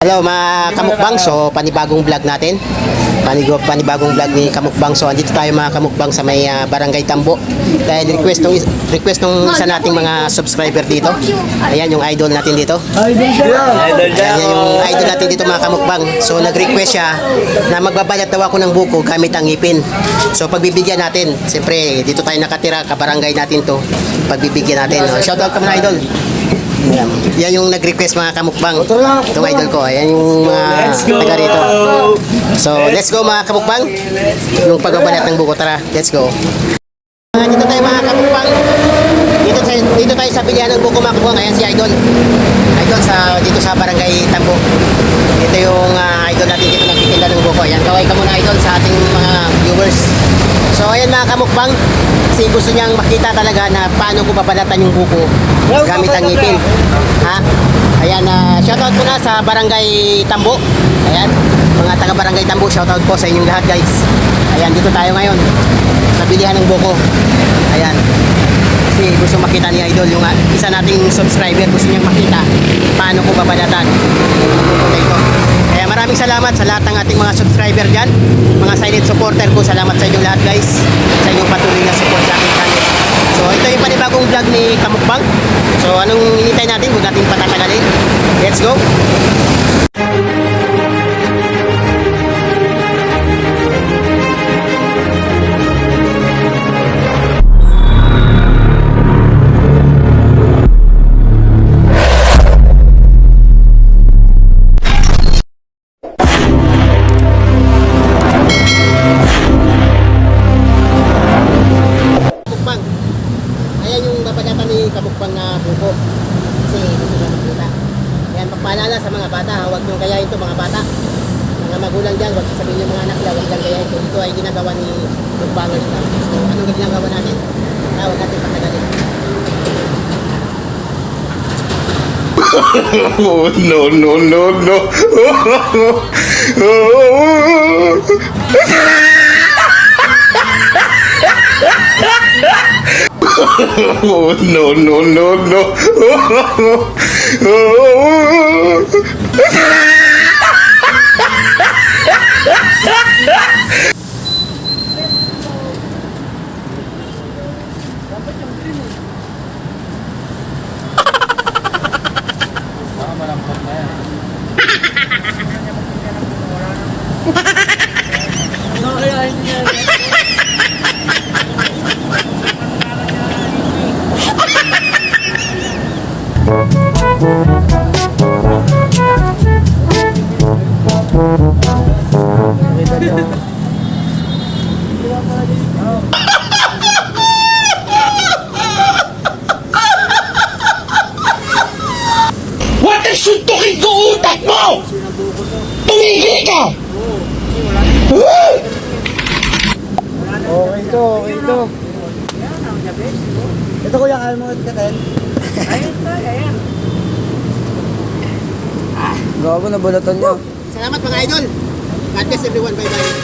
Hello mga kamukbang, so panibagong vlog natin. Panigo, panibagong vlog ni Kamukbang. So andito tayo mga kamukbang sa may ah, Barangay Tambo. Dahil request ng request ng isa nating mga subscriber dito. Ayan yung idol natin dito. Ayan yung idol natin dito mga kamukbang. So nag-request siya na magbabalat daw ako ng buko gamit ang ngipin. So pagbibigyan natin, siyempre dito tayo nakatira, kabarangay natin to. Pagbibigyan natin. Oh, Shoutout ka muna idol. Yan. Yan yung nag-request mga kamukbang. Itong idol ko. Yan yung mga taga rito. So, let's go mga kamukbang. Yung pagbabalat ng buko. Tara, let's go. Ah, dito tayo mga kamukbang. Dito, tayo, dito tayo sa bilihan ng buko mga kamukbang. Ayan si Idol. Idol sa, dito sa barangay Tambo. Ito yung ah, idol natin dito nagtitinda ng buko. Ayan, kaway ka muna idol sa ating mga viewers. So, ayan mga kamukbang. Kasi gusto niyang makita talaga na paano ko babalatan yung buko gamit ang ngipin. Ha? Ayan, uh, shoutout po na sa Barangay Tambo. Ayan, mga taga Barangay Tambo, shoutout po sa inyong lahat guys. Ayan, dito tayo ngayon. Sa bilihan ng buko. Ayan. Kasi gusto makita ni Idol yung ah, isa nating subscriber gusto niyang makita paano ko babalatan yung buko na ito. Kaya maraming salamat sa lahat ng ating mga subscriber dyan. Mga silent supporter ko, salamat sa inyong lahat guys. Sa inyong patuloy na support sa aking channel. So ito yung panibagong vlog ni Kamukbang. So anong hinintay natin? Huwag natin patatagalin. Let's go! Ayan yung babalatan ni Kamukbang na buko. Kasi gusto niya makita. Ayan, pagpaalala sa mga bata, ha, huwag niyong kayahin ito mga bata. Mga magulang dyan, huwag sabihin yung mga anak nila, huwag lang kayahin ito. Ito ay ginagawa ni Mukbangers lang. So, anong ginagawa natin? Ah, huwag natin patagalin. Oh, no, no, no, no. Oh, no, no, no, no. What ang suntukin ko utak mo? Tumigil ka! Okay to, okay to. Ito kuya, kaya mo ka ten? Ayun to, ayan. Gago, nabulatan niya. Salamat mga idol! God bless everyone. Bye-bye.